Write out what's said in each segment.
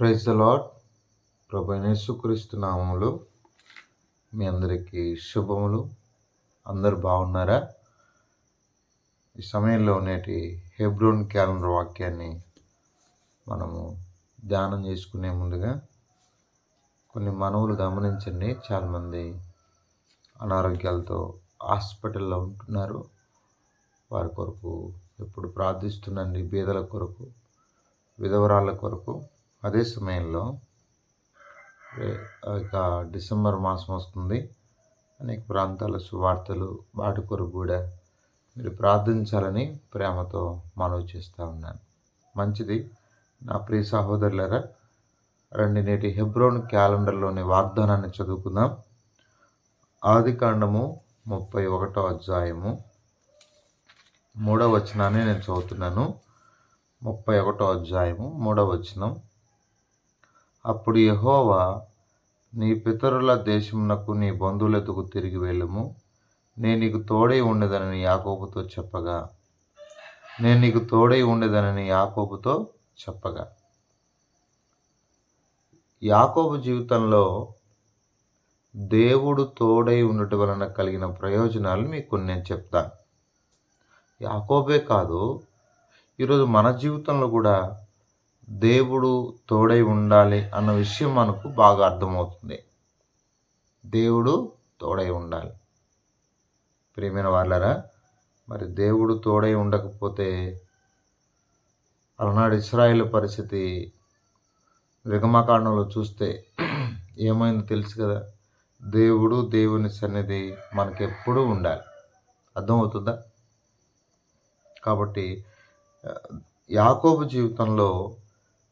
Praise allot lord ప్రభు యేసుక్రీస్తు నామములు మీ అందరికీ శుభములు. అందరు బాగున్నారా? ఈ సమయంలో నేటి హెబ్రోన్ క్యాలెండర్ వాక్యాన్ని మనము ధ్యానం చేసుకునే ముందుగా కొన్ని మనవులు గమనించండి. చాలామంది అనారోగ్యాలతో హాస్పిటల్లో ఉంటున్నారు. వారి కొరకు ఎప్పుడు ప్రార్థిస్తుండండి. బీదల కొరకు విధవరాళ్ళ కొరకు. అదే సమయంలో ఒక ఇక డిసెంబర్ మాసం వస్తుంది. అనేక ప్రాంతాల సువార్తలు వాటి కొరకు కూడా మీరు ప్రార్థించాలని ప్రేమతో మనవి చేస్తూ ఉన్నాను. మంచిది. నా ప్రియ సహోదరులరా రండి నేటి హెబ్రోన్ క్యాలెండర్లోని వాగ్దానాన్ని చదువుకుందాం. ఆది కాండము ముప్పై ఒకటో అధ్యాయము మూడవ వచనాన్ని నేను చదువుతున్నాను. ముప్పై ఒకటో అధ్యాయము మూడవ వచనం. అప్పుడు యెహోవా నీ పితరుల దేశమునకు నీ బంధువులెతుకు తిరిగి వెళ్ళము? నేను నీకు తోడై ఉండేదనని యాకోబుతో చెప్పగా. నేను నీకు తోడై ఉండేదనని యాకోబుతో చెప్పగా. యాకోబు జీవితంలో దేవుడు తోడై ఉండటం వలన కలిగిన ప్రయోజనాలు మీకు నేను చెప్తాను. యాకోబే కాదు ఈరోజు మన జీవితంలో కూడా దేవుడు తోడై ఉండాలి అన్న విషయం మనకు బాగా అర్థమవుతుంది. దేవుడు తోడై ఉండాలి. ప్రియమైన వాళ్ళరా మరి దేవుడు తోడై ఉండకపోతే అలనాడు ఇస్రాయేల్ పరిస్థితి విగమకాండంలో చూస్తే ఏమైందో తెలుసు కదా. దేవుడు దేవుని సన్నిధి మనకెప్పుడూ ఉండాలి. అర్థమవుతుందా? కాబట్టి యాకోబు జీవితంలో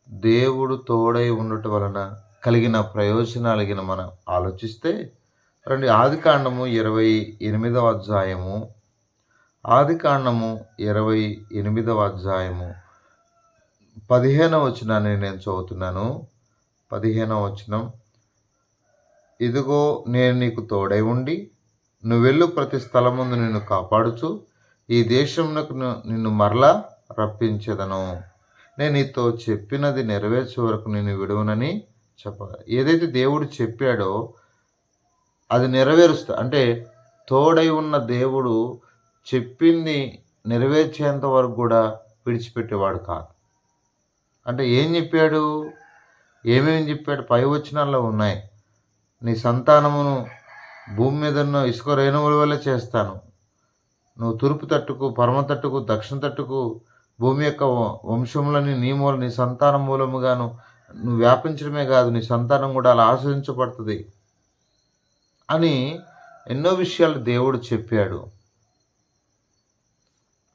దేవుడు తోడై ఉండటం వలన కలిగిన ప్రయోజనాలు గిన మనం ఆలోచిస్తే రండి ఆదికాండము ఇరవై ఎనిమిదవ అధ్యాయము. ఆదికాండము ఇరవై ఎనిమిదవ అధ్యాయము. పదిహేనవ వచనాన్ని నేను చదువుతున్నాను. పదిహేనవ వచనం. ఇదిగో నేను నీకు తోడై ఉండి నువ్వు వెళ్ళు ప్రతి స్థలముందు నిన్ను కాపాడుచు ఈ దేశంలో నిన్ను మరలా రప్పించేదను. నేను నీతో చెప్పినది నెరవేర్చే వరకు నేను విడవనని చెప్పగా ఏదైతే దేవుడు చెప్పాడో అది నెరవేరుస్తా అంటే తోడై ఉన్న దేవుడు చెప్పింది నెరవేర్చేంత వరకు కూడా విడిచిపెట్టేవాడు కాదు. అంటే ఏం చెప్పాడు? ఏమేమి చెప్పాడు? పై వచనాల్లో ఉన్నాయి. నీ సంతానమును భూమి మీద ఉన్న ఇసుక రేణువుల వల్ల చేస్తాను. నువ్వు తూర్పు తట్టుకు పరమ తట్టుకు దక్షిణ తట్టుకు భూమి యొక్క వ- వంశములని నీ మూల నీ సంతానం మూలముగాను నువ్వు వ్యాపించడమే కాదు నీ సంతానం కూడా అలా ఆశ్రయించబడుతుంది అని ఎన్నో విషయాలు దేవుడు చెప్పాడు.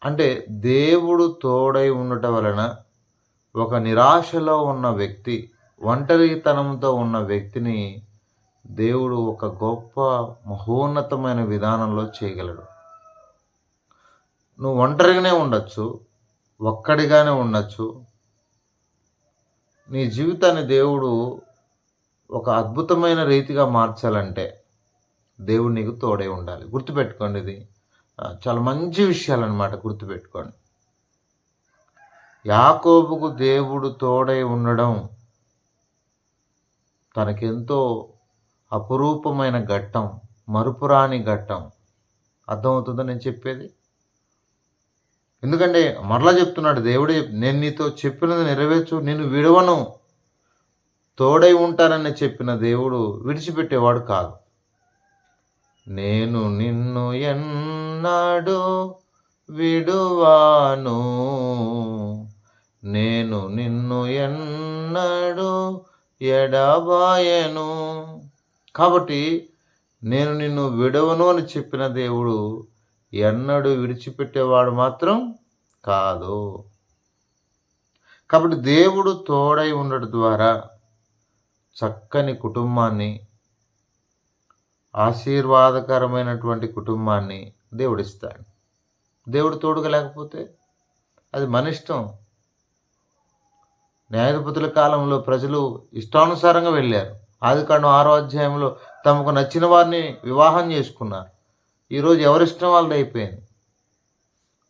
అంటే దేవుడు తోడై ఉండటం వలన ఒక నిరాశలో ఉన్న వ్యక్తి ఒంటరితనంతో ఉన్న వ్యక్తిని దేవుడు ఒక గొప్ప మహోన్నతమైన విధానంలో చేయగలడు. నువ్వు ఒంటరిగానే ఉండొచ్చు ఒక్కడిగానే ఉండొచ్చు. నీ జీవితాన్ని దేవుడు ఒక అద్భుతమైన రీతిగా మార్చాలంటే దేవుడు నీకు తోడై ఉండాలి. గుర్తుపెట్టుకోండి ఇది. చాలా మంచి విషయాలు అనమాట గుర్తుపెట్టుకోండి. యాకోబుకు దేవుడు తోడై ఉండడం తనకెంతో అపురూపమైన ఘట్టం మరుపురాని ఘట్టం. అర్థమవుతుందో నేను చెప్పేది? ఎందుకంటే మరలా చెప్తున్నాడు దేవుడే నేను నీతో చెప్పినది నెరవేర్చు నేను విడవను. తోడై ఉంటానని చెప్పిన దేవుడు విడిచిపెట్టేవాడు కాదు. నేను నిన్ను ఎన్నాడు విడువాను. నేను నిన్ను ఎన్నడు ఎడబాయను. కాబట్టి నేను నిన్ను విడవను అని చెప్పిన దేవుడు ఎన్నడూ విడిచిపెట్టేవాడు మాత్రం కాదు. కాబట్టి దేవుడు తోడై ఉండడం ద్వారా చక్కని కుటుంబాన్ని ఆశీర్వాదకరమైనటువంటి కుటుంబాన్ని దేవుడిస్తాడు దేవుడు తోడుగా లేకపోతే అది మన ఇష్టం. న్యాయాధిపతుల కాలంలో ప్రజలు ఇష్టానుసారంగా వెళ్ళారు. ఆది కాండం ఆరో అధ్యాయంలో తమకు నచ్చిన వారిని వివాహం చేసుకున్నారు. ఈరోజు ఎవరిష్టం వాళ్ళది అయిపోయింది?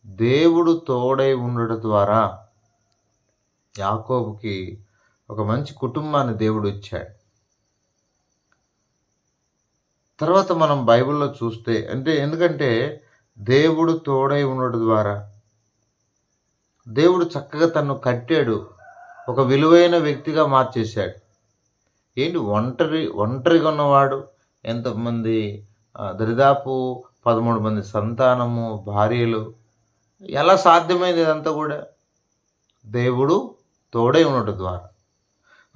దేవుడు తోడై ఉండడం ద్వారా యాకోబుకి ఒక మంచి కుటుంబాన్ని దేవుడు ఇచ్చాడు. తర్వాత మనం బైబిల్లో చూస్తే అంటే ఎందుకంటే దేవుడు తోడై ఉండడం ద్వారా దేవుడు చక్కగా తను కట్టాడు ఒక విలువైన వ్యక్తిగా మార్చేశాడు. ఏంటి? ఒంటరి ఒంటరిగా ఉన్నవాడు ఎంతమంది దరిదాపు పదమూడు మంది సంతానము భార్యలు. ఎలా సాధ్యమైంది ఇదంతా కూడా? దేవుడు తోడై ఉండటం ద్వారా.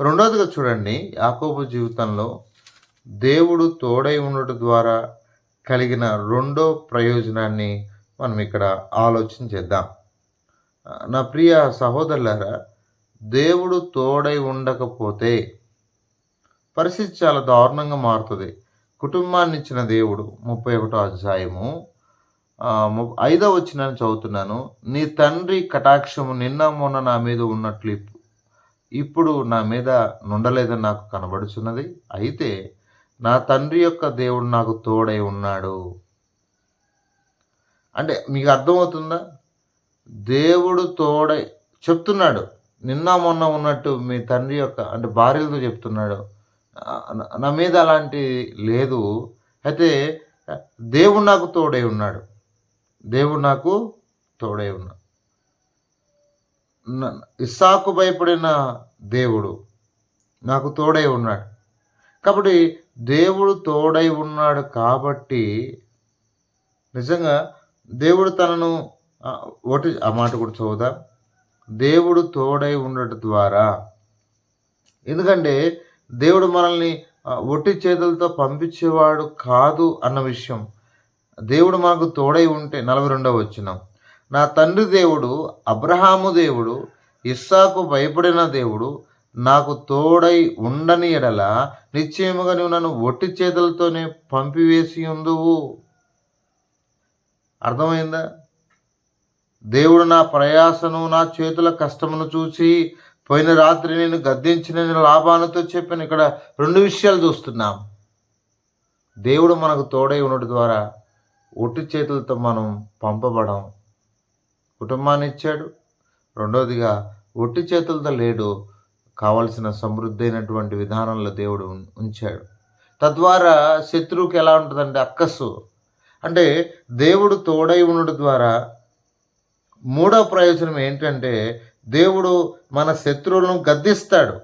రెండవదిగా చూడండి యాకోబు జీవితంలో దేవుడు తోడై ఉండటం ద్వారా కలిగిన రెండో ప్రయోజనాన్ని మనం ఇక్కడ ఆలోచన చేద్దాం. నా ప్రియ సహోదరులారా దేవుడు తోడై ఉండకపోతే పరిస్థితి చాలా దారుణంగా మారుతుంది. కుటుంబాన్ని ఇచ్చిన దేవుడు ముప్పై ఒకటో అధ్యాయము ఐదో వచ్చిన చదువుతున్నాను. నీ తండ్రి కటాక్షము నిన్న మొన్న నా మీద ఉన్నట్లు ఇప్పుడు నా మీద నుండలేదని నాకు కనబడుచున్నది. అయితే నా తండ్రి యొక్క దేవుడు నాకు తోడై ఉన్నాడు. అంటే మీకు అర్థమవుతుందా? దేవుడు తోడై చెప్తున్నాడు. నిన్న మొన్న ఉన్నట్టు మీ తండ్రి యొక్క అంటే భార్యలతో చెప్తున్నాడు. నా- మీద అలాంటి లేదు. అయితే దేవుడు నాకు తోడై ఉన్నాడు. దేవుడు నాకు తోడై ఉన్నాడు ఇస్సాకు భయపడిన దేవుడు నాకు తోడై ఉన్నాడు. కాబట్టి దేవుడు తోడై ఉన్నాడు కాబట్టి నిజంగా దేవుడు తనను ఒకటి ఆ మాట కూడా చదువుదా. దేవుడు తోడై ఉండటం ద్వారా ఎందుకంటే దేవుడు మనల్ని ఒట్టి చేతులతో పంపించేవాడు కాదు అన్న విషయం. దేవుడు మనకు తోడై ఉంటే నలభై రెండవ వచ్చిన నా తండ్రి దేవుడు అబ్రహాము దేవుడు ఇస్సాకు భయపడిన దేవుడు నాకు తోడై ఉండని ఎడల నిశ్చయముగా నువ్వు నన్ను ఒట్టి చేతులతోనే పంపివేసి ఉందువు. అర్థమైందా? దేవుడు నా ప్రయాసను నా చేతుల కష్టమును చూసి పోయిన రాత్రి నేను గద్దించిన లాభాలతో చెప్పాను ఇక్కడ రెండు విషయాలు చూస్తున్నాం. దేవుడు మనకు తోడై ఉండడం ద్వారా ఒట్టి చేతులతో మనం పంపబడం. కుటుంబాన్ని ఇచ్చాడు. రెండవదిగా ఒట్టి చేతులతో లేడు. కావలసిన సమృద్ధి అయినటువంటి విధానంలో దేవుడు ఉం- ఉంచాడు. తద్వారా శత్రువుకి ఎలా ఉంటుందంటే అక్కస్సు అంటే దేవుడు తోడై ఉండడం ద్వారా మూడో ప్రయోజనం ఏంటంటే దేవుడు మన శత్రువులను గద్దిస్తాడు.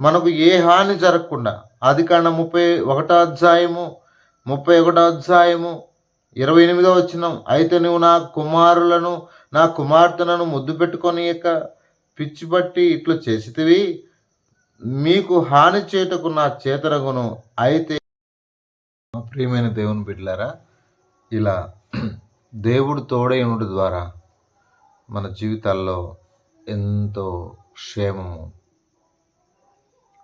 మనకు ఏ హాని జరగకుండా. అది కాండ ముప్పై ఒకటో అధ్యాయము ముప్పై ఒకటో అధ్యాయము ఇరవై ఎనిమిదో వచ్చినాం అయితే నువ్వు నా కుమారులను నా కుమార్తెలను ముద్దు పెట్టుకొని యొక్క పిచ్చిబట్టి ఇట్లు చేసితివి. మీకు హాని చేటకు నా చేతరగును అయితే ప్రియమైన దేవుని బిడ్డలారా ఇలా దేవుడు తోడై ఉండడం ద్వారా మన జీవితాల్లో ఎంతో క్షేమము.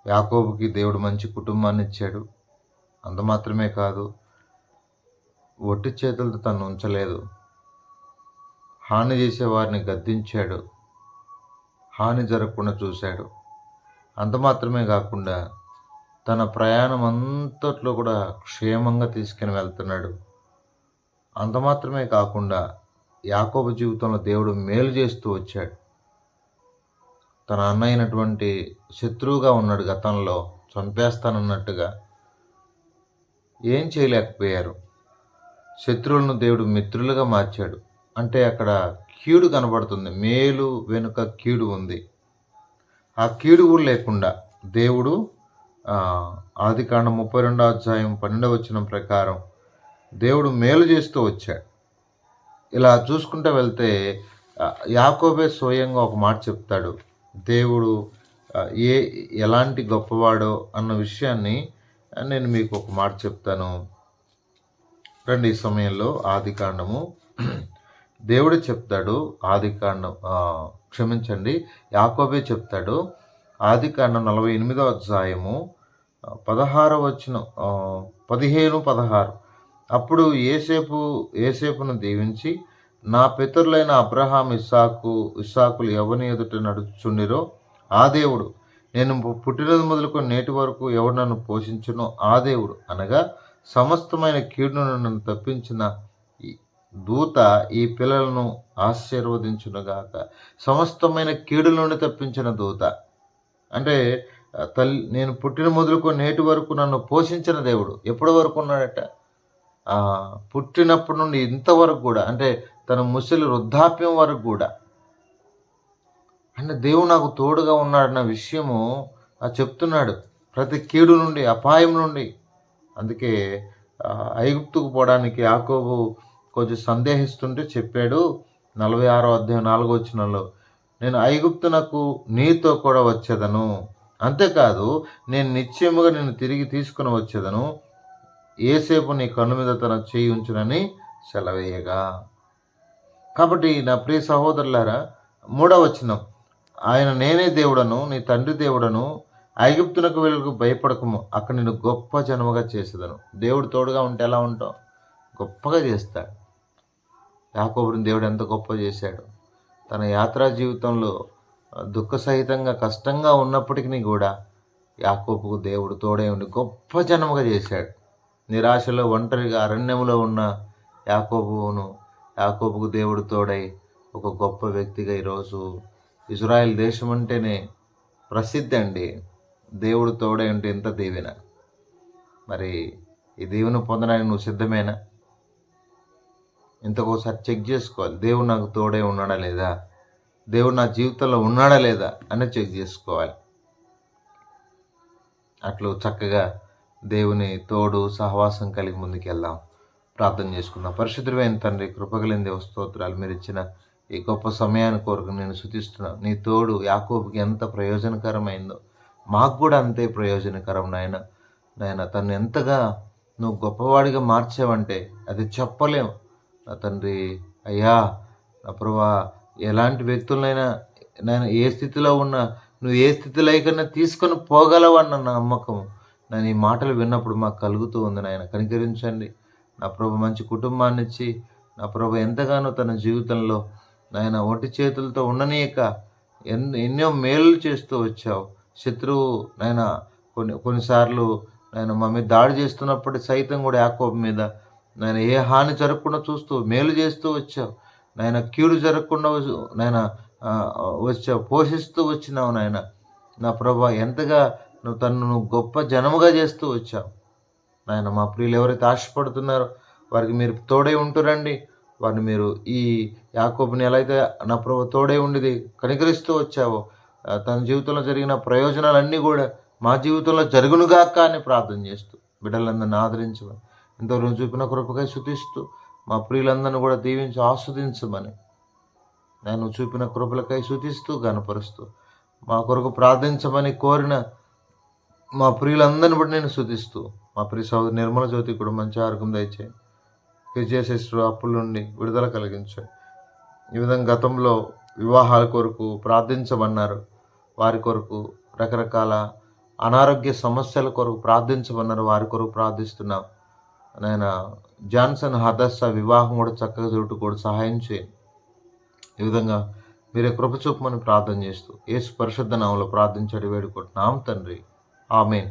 యాకోబుకి దేవుడు మంచి కుటుంబాన్ని ఇచ్చాడు అంత మాత్రమే కాదు ఒట్టి చేతులతో తను ఉంచలేదు. హాని చేసే వారిని గద్దించాడు. హాని జరగకుండా చూశాడు. అంత మాత్రమే కాకుండా తన ప్రయాణం అంతట్లో కూడా క్షేమంగా తీసుకుని వెళ్తున్నాడు. అంత మాత్రమే కాకుండా యాకోబు జీవితంలో దేవుడు మేలు చేస్తూ వచ్చాడు. తన అన్న అయినటువంటి శత్రువుగా ఉన్నాడు గతంలో చంపేస్తానన్నట్టుగా. ఏం చేయలేకపోయారు? శత్రువులను దేవుడు మిత్రులుగా మార్చాడు. అంటే అక్కడ కీడు కనబడుతుంది. మేలు వెనుక కీడు ఉంది. ఆ కీడు కూడా లేకుండా దేవుడు ఆది కాండ ముప్పై రెండో అధ్యాయం పన్నెండవ వచ్చిన ప్రకారం దేవుడు మేలు చేస్తూ వచ్చాడు. ఇలా చూసుకుంటూ వెళ్తే యాకోబే స్వయంగా ఒక మాట చెప్తాడు. దేవుడు ఏ ఎలాంటి గొప్పవాడో అన్న విషయాన్ని నేను మీకు ఒక మాట చెప్తాను. రండి ఈ సమయంలో ఆది కాండము. దేవుడు చెప్తాడు ఆది కాండం క్షమించండి. యాకోబే చెప్తాడు ఆది కాండం నలభై ఎనిమిదో అధ్యాయము పదహారు వచ్చిన పదిహేను పదహారు. అప్పుడు ఏసేపు ఏసేపును దీవించి నా పితరులైన అబ్రహాం ఇస్సాకు ఇస్సాకులు ఎవరిని ఎదుట నడుచుండిరో ఆ దేవుడు. నేను పుట్టినది మొదలుకొని నేటి వరకు ఎవడు నన్ను పోషించునో ఆ దేవుడు. అనగా సమస్తమైన కీడును నన్ను తప్పించిన దూత ఈ పిల్లలను ఆశీర్వదించునుగాక. సమస్తమైన కీడు నుండి తప్పించిన దూత. అంటే తల్లి నేను పుట్టిన మొదలుకొని నేటి వరకు నన్ను పోషించిన దేవుడు ఎప్పటి వరకు ఉన్నాడట? పుట్టినప్పటి నుండి ఇంతవరకు కూడా. అంటే తన ముసలి వృద్ధాప్యం వరకు కూడా. అంటే దేవుడు నాకు తోడుగా ఉన్నాడన్న విషయము చెప్తున్నాడు. ప్రతి కీడు నుండి అపాయం నుండి. అందుకే ఐగుప్తుకు పోవడానికి యాకోబు కొంచెం సందేహిస్తుంటే చెప్పాడు నలభై ఆరో అధ్యాయం నాలుగో వచ్చినలో నేను ఐగుప్తునకు నీతో కూడా వచ్చేదను. అంతేకాదు నేను నిశ్చయముగా నేను తిరిగి తీసుకుని వచ్చేదను. ఏసేపు నీ కన్ను మీద తన చేయి ఉంచునని సెలవేయగా. కాబట్టి నా ప్రియ సహోదరులారా మూడవ వచనం. ఆయన నేనే దేవుడను నీ తండ్రి దేవుడను ఐగుప్తునకు వెలుగు భయపడకము. అక్కడ నేను గొప్ప జనముగా చేసేదను. దేవుడు తోడుగా ఉంటే ఎలా ఉంటావు? గొప్పగా చేస్తాడు. యాకోబుని దేవుడు ఎంత గొప్ప చేశాడు. తన యాత్రా జీవితంలో దుఃఖ సహితంగా కష్టంగా ఉన్నప్పటికీ కూడా యాకోబుకు దేవుడు తోడే ఉండి గొప్ప జనముగా చేశాడు. నిరాశలో ఒంటరిగా అరణ్యంలో ఉన్న యాకోబును యాకోబుకు దేవుడు తోడై ఒక గొప్ప వ్యక్తిగా ఈరోజు ఇజ్రాయెల్ దేశం అంటేనే ప్రసిద్ధి అండి దేవుడు తోడై ఉంటే ఎంత దీవెన. మరి ఈ దీవెన పొందడానికి నువ్వు సిద్ధమేనా? ఇంతకోసారి చెక్ చేసుకోవాలి. దేవుడు నాకు తోడే ఉన్నాడా లేదా? దేవుడు నా జీవితంలో ఉన్నాడా లేదా అని చెక్ చేసుకోవాలి. అట్లు చక్కగా దేవుని తోడు సహవాసం కలిగి ముందుకెళ్దాం. ప్రార్థన చేసుకుందాం. పరిశుద్ధమైన తండ్రి కృపగలిన దేవ స్తోత్రాలు. మీరు ఇచ్చిన ఈ గొప్ప సమయాన్ని కోరుకు నేను శుతిస్తున్నాను నీ తోడు యాకోబుకి ఎంత ప్రయోజనకరమైందో మాకు కూడా అంతే ప్రయోజనకరం నాయన. నాయన తను ఎంతగా నువ్వు గొప్పవాడిగా మార్చావంటే అది చెప్పలేం. నా తండ్రి అయ్యా నా ప్రభా ఎలాంటి వ్యక్తులనైనా నేను ఏ స్థితిలో ఉన్నా నువ్వు ఏ స్థితిలో కన్నా తీసుకొని పోగలవన్న నమ్మకం నేను ఈ మాటలు విన్నప్పుడు మాకు కలుగుతూ ఉంది నాయన. కనికరించండి. నా ప్రభు మంచి కుటుంబాన్ని ఇచ్చి నా ప్రభు ఎంతగానో తన జీవితంలో నాయన ఒంటి చేతులతో ఉండనీయక ఎన్ ఎన్నో మేలు చేస్తూ వచ్చావు. శత్రువు నాయన కొన్ని కొన్నిసార్లు నాయన మా మీద దాడి చేస్తున్నప్పుడు సైతం కూడా యాకోబు మీద నాయన ఏ హాని జరగకుండా చూస్తూ మేలు చేస్తూ వచ్చావు. నాయన కీడు జరగకుండా నాయన వచ్చావు. పోషిస్తూ వచ్చినావు నాయన. నా ప్రభా ఎంతగా నువ్వు తను నువ్వు గొప్ప జనముగా చేస్తూ వచ్చావు. నాయన మా ప్రియులు ఎవరైతే ఆశపడుతున్నారో వారికి మీరు తోడై ఉంటురండి. వారిని మీరు ఈ యాకోబుని ఎలా అయితే నా ప్రభు తోడై ఉండిది కనికరిస్తూ వచ్చావో. తన జీవితంలో జరిగిన ప్రయోజనాలన్నీ కూడా మా జీవితంలో జరుగునుగాక అని ప్రార్థన చేస్తూ బిడ్డలందరిని ఆదరించమని ఇంతవరకు చూపిన కృపకై శుతిస్తూ మా ప్రియులందరిని కూడా దీవించి ఆస్వాదించమని నేను చూపిన కృపలకై శుతిస్తూ గనపరుస్తూ మా కొరకు ప్రార్థించమని కోరిన మా ప్రియులందరిని బట్టి నేను శుతిస్తూ మా ప్రియ సోదరు నిర్మల జ్యోతి కూడా మంచి ఆరోగ్యం దయచేయి. విజయశిష్టు అప్పుల నుండి విడుదల కలిగించాయి. ఈ విధంగా గతంలో వివాహాల కొరకు ప్రార్థించమన్నారు. వారి కొరకు రకరకాల అనారోగ్య సమస్యల కొరకు ప్రార్థించమన్నారు. వారి కొరకు ప్రార్థిస్తున్నాం. నాయన జాన్సన్ హదస్స వివాహం కూడా చక్కగా జరుగుతూ కూడా సహాయం చేయండి. ఈ విధంగా మీరే కృపచూపమని ప్రార్థన చేస్తూ యేసు పరిశుద్ధ నామంలో ప్రార్థించడి వేడుకుంటున్నాం తండ్రి. ఆమెన్.